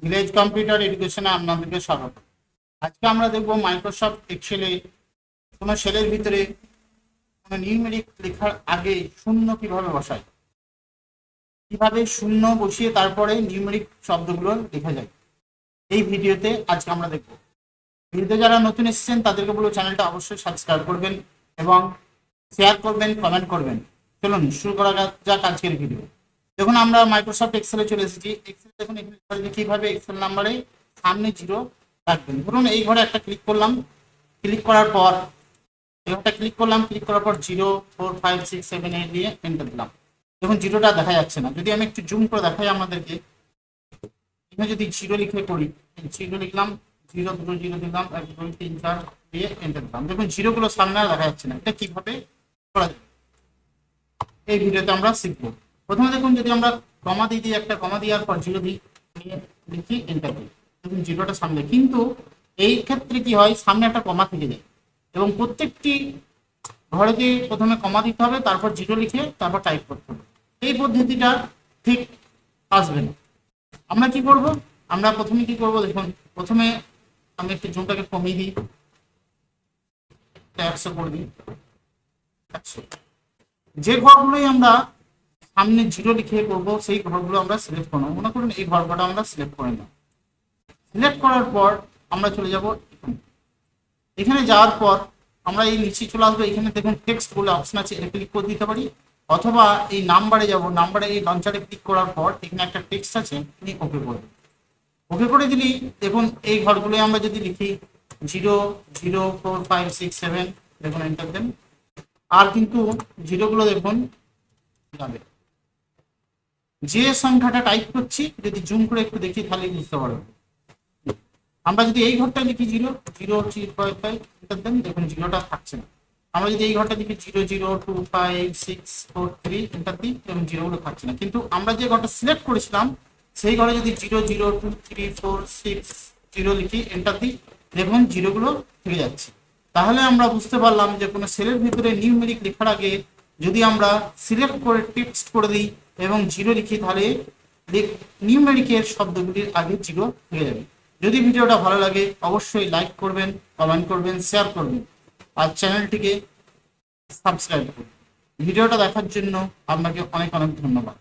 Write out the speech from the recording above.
Village computer এডুকেশনে আপনাদেরকে স্বাগত। আজকে আমরা দেখব মাইক্রোসফট এক্সেলে কোনো সেলের ভিতরে কোনো নিউমেরিক লেখার আগে শূন্য কীভাবে বসায়? কীভাবে শূন্য বসিয়ে তারপরে নিউমেরিক শব্দগুলো লেখা যায়? এই ভিডিওতে আজকে আমরা দেখব। ভিডিওতে যারা নতুন এসেছেন, তাদেরকে বলব চ্যানেলটা অবশ্যই সাবস্ক্রাইব করবেন এবং শেয়ার করবেন কমেন্ট করবেন। চলুন, শুরু করা যাক আজকের ভিডিও। দেখুন আমরা মাইক্রোসফট এক্সেলে চলে এসেছি। এক্সেল দেখুন এখানে কীভাবে এক্সেল নাম্বারে সামনে জিরো রাখবেন। ধরুন এই ঘরে একটা ক্লিক করলাম। ক্লিক করার পর একটা ক্লিক করলাম। ক্লিক করার পর zero four five six seven eight দিয়ে এন্টার দিলাম। দেখুন জিরোটা দেখা যাচ্ছে না। যদি আমি একটু জুম করে দেখাই আমাদেরকে। এখানে যদি জিরো লিখে করি জিরো লিখলাম জিরো দুটো জিরো দিলাম, এক, দুই, তিন, চার দিয়ে এন্টার দিলাম। দেখুন জিরোগুলো সামনে দেখা যাচ্ছে না। এটা কীভাবে করা যায়? এই ভিডিওতে আমরা শিখব। প্রথমে দেখুন যদি আমরা কমা দিয়ে দিই, একটা কমা দেওয়ার পর জিরো দিই দিয়ে লিখি এন্টার দিই দেখুন জিরোটা সামনে। কিন্তু এই ক্ষেত্রে কি হয়, সামনে একটা কমা থেকে যায়। এবং প্রত্যেকটি ঘরেতে প্রথমে কমা দিতে হবে, তারপর জিরো লিখে তারপর টাইপ করতে হবে। এই পদ্ধতিটা ঠিক আসবে না। আমরা কি করব? আমরা প্রথমে কি করব? দেখুন, প্রথমে আমি একটু জুমটাকে কমিয়ে দিই। একশো করে দিই। একশো। যে ঘরগুলোই আমরা সামনে জিরো লিখে করব, সেই ঘরগুলো আমরা সিলেক্ট করব। মনে করুন এই ঘরটা আমরা সিলেক্ট করে নেব সিলেক্ট করার পর আমরা চলে যাব এখানে। এখানে যাওয়ার পর আমরা এই নিচে চলে আসব। এখানে দেখুন টেক্সট বলে অপশন আছে, এটা ক্লিক করে দিতে পারি। অথবা এই নাম্বারে যাব। নাম্বারে এই লঞ্চারে ক্লিক করার পর এখানে একটা টেক্সট আছে তিনি ওকে করবেন ওকে করে দিলি, দেখুন এই ঘরগুলো আমরা যদি লিখি zero zero four five six seven দেখুন এন্টার দেন আর কিন্তু জিরোগুলো দেখুন যাবে। যে সংখ্যাটা টাইপ করছি, যদি জুম করে একটু দেখি, তাহলে বুঝতে পারব। আমরা যদি এই ঘরটা লিখি zero zero three five five enter দেখুন জিরোটা থাকছে না। আমরা যদি এই ঘরটা লিখি zero zero two five six four three enter দিই এবং জিরোগুলো থাকছে না। কিন্তু আমরা যে ঘরটা সিলেক্ট করেছিলাম, সেই ঘরে যদি zero zero two three four six zero লিখি এন্টার দিই, দেখুন জিরোগুলো থেকে যাচ্ছে। তাহলে আমরা বুঝতে পারলাম যে কোনো সেলের ভিতরে নিউমেরিক লেখার আগে যদি আমরা সিলেক্ট করে টেক্সট করে দিই এবং জিরো লিখি তাহলে নিউমেরিকের শব্দগুলির আগে জিরো হয়ে যাবে। যদি ভিডিওটা ভালো লাগে, অবশ্যই লাইক করবেন কমেন্ট করবেন শেয়ার করবেন। আর চ্যানেলটিকে সাবস্ক্রাইব করুন ভিডিওটা দেখার জন্য আপনাকে অনেক অনেক ধন্যবাদ।